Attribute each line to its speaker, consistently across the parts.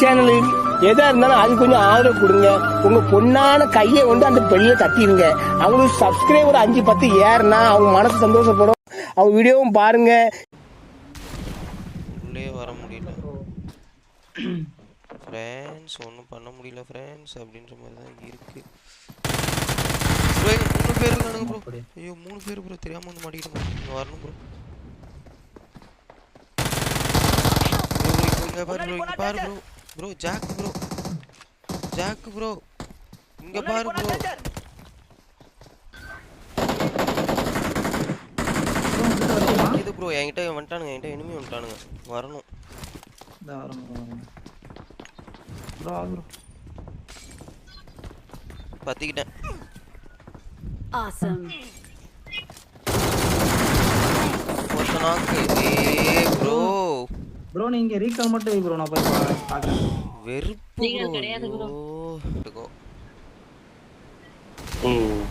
Speaker 1: Channel எதா இருந்தாலும் அது கொஞ்சம் ஆதரவு கொடுங்க. உங்க பொண்ணான கையை கொண்டு அந்த பெல்ல தட்டிடுங்க அவங்களுக்கு சப்ஸ்கிரைபர் அஞ்சு பத்து ஏறுனா அவங்க மனசு சந்தோஷப்படும். அவங்க வீடியோவும் பாருங்க.
Speaker 2: உள்ளே வர முடியல. ஃப்ரெண்ட்ஸ் ஒன்றும் பண்ண முடியல ஃப்ரெண்ட்ஸ் அப்படின்ற மாதிரி தான் இருக்கு. ப்ரோ மூணு பேர் இருக்கானுங்க ப்ரோ ஐயோ மூணு பேர் ப்ரோ தெரியாம வந்து மாட்டிக்கிட்டு இங்க வரணும் ப்ரோ இங்க பாரு ப்ரோ இங்க பாரு bro bro jack bro jack bro இங்க பாரு ப்ரோ இது ப்ரோ என்கிட்ட வந்துட்டானுங்க என்கிட்ட enemy வந்துட்டானுங்க. வரணும்.
Speaker 3: ப்ரோ ப்ரோ
Speaker 2: பத்திக்கிட்டேன். ஒருத்தனாக்கு ஏ ப்ரோ
Speaker 3: ப்ரோ நீங்க ரீகால் மட்டும் ப்ரோ நான் போய் பா- பார்க்கறேன்
Speaker 2: வெறுப்பு ப்ரோ ஐயோ
Speaker 4: ம்.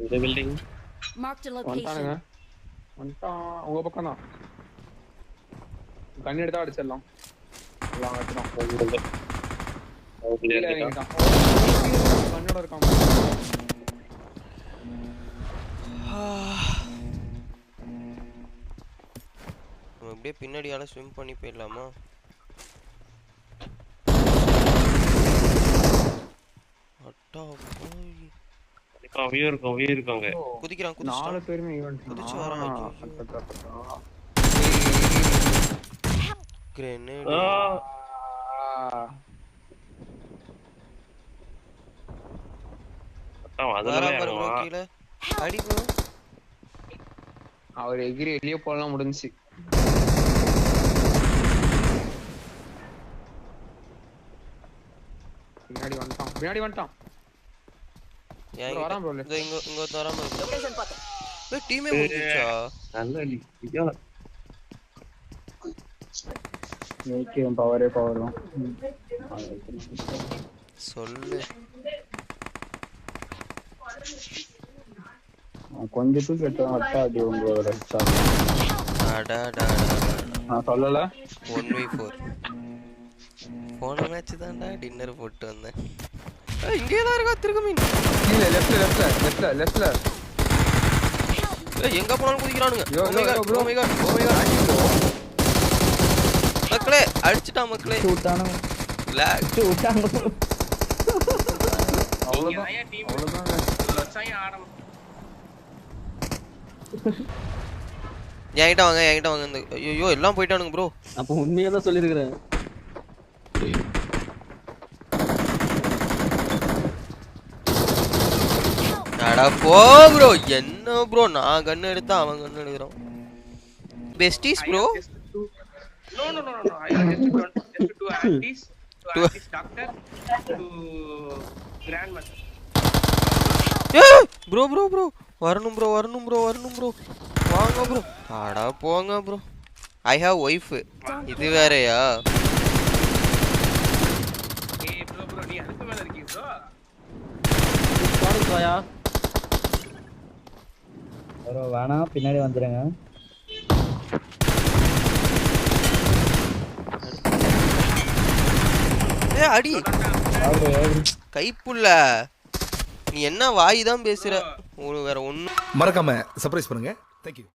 Speaker 4: இந்த பில்டிங்
Speaker 5: a
Speaker 6: வந்துட்டானுங்க.
Speaker 5: location.
Speaker 6: வந்துட்டான் உங்க பக்கம் தான். கண்ணு எடுத்தா அடிச்சிடலாம். எல்லாம் இறங்கிட்டான். கண்ணோட இருக்கான்.
Speaker 2: அப்படியே பின்னாடியால ஸ்விம் பண்ணி போயிடலாமா? அட்டா போய்.
Speaker 4: இருக்காங்க.
Speaker 2: குதிக்கிறான்
Speaker 6: நாலு பேருமே
Speaker 2: குதிச்சு வரான். கிரேனேட்
Speaker 6: அவர் எகிரி வெளியே போலாம் முடிஞ்சுச்சு. பின்னாடி வந்துட்டான்
Speaker 2: ஏன்
Speaker 6: வரான் bro,
Speaker 2: இங்க இங்க வராம இருக்கு ஏய் டீமே முடிஞ்சிச்சா
Speaker 4: நல்ல அடி ஐயோ
Speaker 6: ஏகேஎம் பவரே பவர் தான்
Speaker 2: சொல்லு
Speaker 6: கொஞ்சம் தூக்கி எடுத்தா வட்டா அடி உங்களோட நான் சொல்லல
Speaker 2: ஒன் வி ஃபோர் போன மேட்ச் தான்டா டின்னர் போட்டு வந்தேன் ஏய், இங்கேயே தான் இருக்கா திருக்க மீன்
Speaker 6: கீழே லெஃப்ட்ல லெஃப்ட்ல லெஃப்ட்ல லெஃப்ட்ல
Speaker 2: ஏய், எங்க போனாலும் குதிக்கிறானுங்க my God. மக்களே அடிச்சிட்டான் மக்களே
Speaker 3: விட்டானுங்க
Speaker 2: lag.
Speaker 3: விட்டாங்க
Speaker 6: அவ்வளவுதான் அவ்வளவுதான்
Speaker 2: என்கிட்ட வாங்க என்கிட்ட வாங்க ஐயோ எல்லாம் போயிட்டானுங்க ப்ரோ
Speaker 3: அப்போ உண்மையா தான் சொல்லியிருக்கிறேன்
Speaker 2: அடா போ ப்ரோ என்ன ப்ரோ நான் கன் எடுத்தா அவன் கன் எடுக்கிறான். Besties bro bro bro bro வரணும் ப்ரோ வரணும் ப்ரோ வரணும் ப்ரோ வாங்க ப்ரோ அடா போங்க ப்ரோ ஐ ஹாவ் ஒய்ஃப் இது வேறயா?
Speaker 3: வாயா
Speaker 7: ப்ரோ வேணாம் பின்னாடி வந்துருங்க.
Speaker 2: ஏ அடி. கைப்புள்ள நீ என்ன வாய் தான் பேசுற? ஒரு வேற ஒண்ணும்
Speaker 8: மறக்காம சர்ப்ரைஸ் பண்ணுங்க. தேங்க்யூ